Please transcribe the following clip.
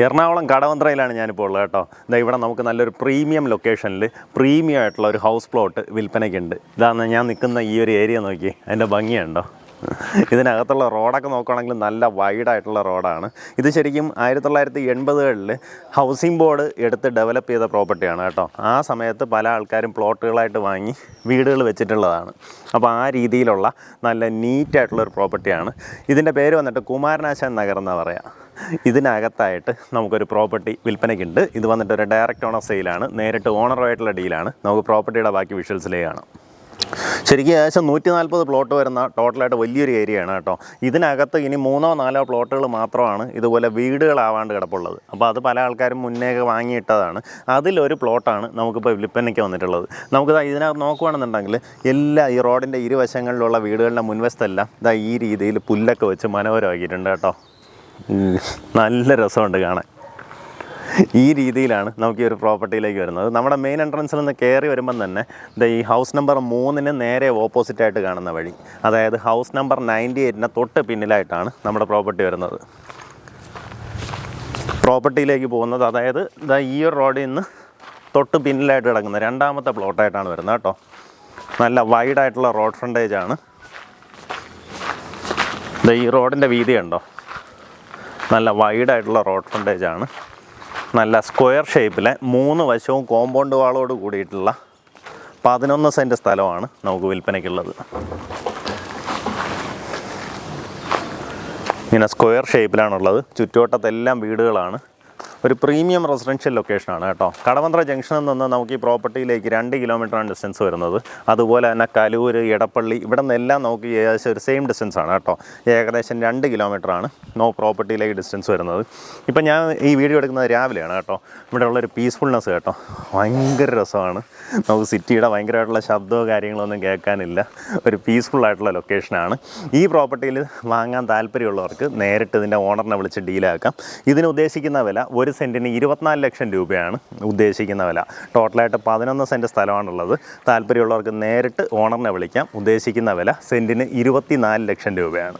എറണാകുളം കടവന്ത്രയിലാണ് ഞാനിപ്പോൾ ഉള്ളത് കേട്ടോ. ഇതാ ഇവിടെ നമുക്ക് നല്ലൊരു പ്രീമിയം ലൊക്കേഷനിൽ പ്രീമിയം ആയിട്ടുള്ള ഒരു ഹൗസ് പ്ലോട്ട് വിൽപ്പനയ്ക്കുണ്ട്. ഇതാണ് ഞാൻ നിൽക്കുന്ന ഈ ഒരു ഏരിയ നോക്കി അതിന്റെ ഭംഗിയുണ്ടോ ഇതിനകത്തുള്ള റോഡൊക്കെ നോക്കുകയാണെങ്കിൽ നല്ല വൈഡായിട്ടുള്ള റോഡാണ്. ഇത് ശരിക്കും ആയിരത്തി തൊള്ളായിരത്തി എൺപതുകളിൽ ഹൗസിംഗ് ബോർഡ് എടുത്ത് ഡെവലപ്പ് ചെയ്ത പ്രോപ്പർട്ടിയാണ് കേട്ടോ. ആ സമയത്ത് പല ആൾക്കാരും പ്ലോട്ടുകളായിട്ട് വാങ്ങി വീടുകൾ വെച്ചിട്ടുള്ളതാണ്. അപ്പോൾ ആ രീതിയിലുള്ള നല്ല നീറ്റായിട്ടുള്ളൊരു പ്രോപ്പർട്ടിയാണ്. ഇതിന്റെ പേര് വന്നിട്ട് കുമാരനാശാൻ നഗർ എന്നാണ് പറയാം. ഇതിനകത്തായിട്ട് നമുക്കൊരു പ്രോപ്പർട്ടി വിൽപ്പനയ്ക്കുണ്ട്. ഇത് വന്നിട്ട് ഒരു ഡയറക്റ്റ് ഓണർ സെയിലാണ് നേരിട്ട് ഓണറുമായിട്ടുള്ള ഡീലാണ് നമുക്ക് പ്രോപ്പർട്ടിയുടെ ബാക്കി വിഷ്വൽസിലേക്ക് കാണാം. ശരിക്കും ഏകദേശം നൂറ്റി നാൽപ്പത് പ്ലോട്ട് വരുന്ന ടോട്ടലായിട്ട് വലിയൊരു ഏരിയയാണ് കേട്ടോ. ഇതിനകത്ത് ഇനി മൂന്നോ നാലോ പ്ലോട്ടുകൾ മാത്രമാണ് ഇതുപോലെ വീടുകളാവാണ്ട് കിടപ്പുള്ളത്. അപ്പോൾ അത് പല ആൾക്കാരും മുന്നേ വാങ്ങിയിട്ടതാണ്. അതിലൊരു പ്ലോട്ടാണ് നമുക്കിപ്പോൾ വിൽപ്പനയ്ക്ക് വന്നിട്ടുള്ളത്. നമുക്ക് ഇതിനകത്ത് നോക്കുകയാണെന്നുണ്ടെങ്കിൽ എല്ലാ ഈ റോഡിന്റെ ഇരുവശങ്ങളിലുള്ള വീടുകളുടെ മുൻവശത്തെല്ലാം ഇതാ ഈ രീതിയിൽ പുല്ലൊക്കെ വെച്ച് മനോഹരമാക്കിയിട്ടുണ്ട് കേട്ടോ. നല്ല രസമുണ്ട് കാണാൻ. ഈ രീതിയിലാണ് നമുക്ക് ഈ ഒരു പ്രോപ്പർട്ടിയിലേക്ക് വരുന്നത്. നമ്മുടെ മെയിൻ എൻട്രൻസിൽ നിന്ന് കയറി വരുമ്പം തന്നെ ഈ ഹൗസ് നമ്പർ മൂന്നിന് നേരെ ഓപ്പോസിറ്റ് ആയിട്ട് കാണുന്ന വഴി. അതായത് ഹൗസ് നമ്പർ നയന്റി എയ്റ്റിന് തൊട്ട് പിന്നിലായിട്ടാണ് നമ്മുടെ പ്രോപ്പർട്ടി വരുന്നത്. പ്രോപ്പർട്ടിയിലേക്ക് പോകുന്നത് അതായത് ദാ ഈ ഒരു റോഡിൽ നിന്ന് തൊട്ട് പിന്നിലായിട്ട് കിടക്കുന്ന രണ്ടാമത്തെ പ്ലോട്ടായിട്ടാണ് വരുന്നത് കേട്ടോ. നല്ല വൈഡായിട്ടുള്ള റോഡ് ഫ്രണ്ടേജാണ് ഈ റോഡിന്റെ വീതി ഉണ്ടോ നല്ല വൈഡായിട്ടുള്ള റോഡ് ഫ്രണ്ടേജ് ആണ്. നല്ല സ്ക്വയർ ഷേപ്പിലെ മൂന്ന് വശവും കോമ്പൗണ്ട് വാളോട് കൂടിയിട്ടുള്ള പതിനൊന്ന് സെന്റ് സ്ഥലമാണ് നമുക്ക് വിൽപ്പനയ്ക്കുള്ളത്. ഇങ്ങനെ സ്ക്വയർ ഷേപ്പിലാണുള്ളത് ചുറ്റുവട്ടത്തെല്ലാം വീടുകളാണ്. ഒരു പ്രീമിയം റെസിഡൻഷ്യൽ ലൊക്കേഷനാണ് കേട്ടോ. കടവന്ത്ര ജംഗ്ഷനിൽ നിന്ന് നമുക്ക് ഈ പ്രോപ്പർട്ടിയിലേക്ക് രണ്ട് കിലോമീറ്ററാണ് ഡിസ്റ്റൻസ് വരുന്നത്. അതുപോലെ തന്നെ കലൂർ ഇടപ്പള്ളി ഇവിടെ നിന്നെല്ലാം നമുക്ക് ഏകദേശം ഒരു സെയിം ഡിസ്റ്റൻസ് ആണ് കേട്ടോ. ഏകദേശം രണ്ട് കിലോമീറ്ററാണ് നോ പ്രോപ്പർട്ടിയിലേക്ക് ഡിസ്റ്റൻസ് വരുന്നത്. ഇപ്പം ഞാൻ ഈ വീഡിയോ എടുക്കുന്നത് രാവിലെയാണ് കേട്ടോ. ഇവിടെ ഉള്ളൊരു പീസ്ഫുൾനെസ് കേട്ടോ. ഭയങ്കര രസമാണ്. നമുക്ക് സിറ്റിയുടെ ഭയങ്കരമായിട്ടുള്ള ശബ്ദമോ കാര്യങ്ങളോ ഒന്നും കേൾക്കാനില്ല. ഒരു പീസ്ഫുൾ ആയിട്ടുള്ള ലൊക്കേഷനാണ് ഈ പ്രോപ്പർട്ടിയിൽ വാങ്ങാൻ താല്പര്യമുള്ളവർക്ക് നേരിട്ട് ഇതിന്റെ ഓണറിനെ വിളിച്ച് ഡീലാക്കാം ഇതിന് ഉദ്ദേശിക്കുന്ന വില സെന്റിന് ഇരുപത്തിനാല് ലക്ഷം രൂപയാണ് ഉദ്ദേശിക്കുന്ന വില. ടോട്ടലായിട്ട് പതിനൊന്ന് സെന്റ് സ്ഥലമാണുള്ളത്. താല്പര്യമുള്ളവർക്ക് നേരിട്ട് ഓണറിനെ വിളിക്കാം. ഉദ്ദേശിക്കുന്ന വില സെന്റിന് ഇരുപത്തിനാല് ലക്ഷം രൂപയാണ്.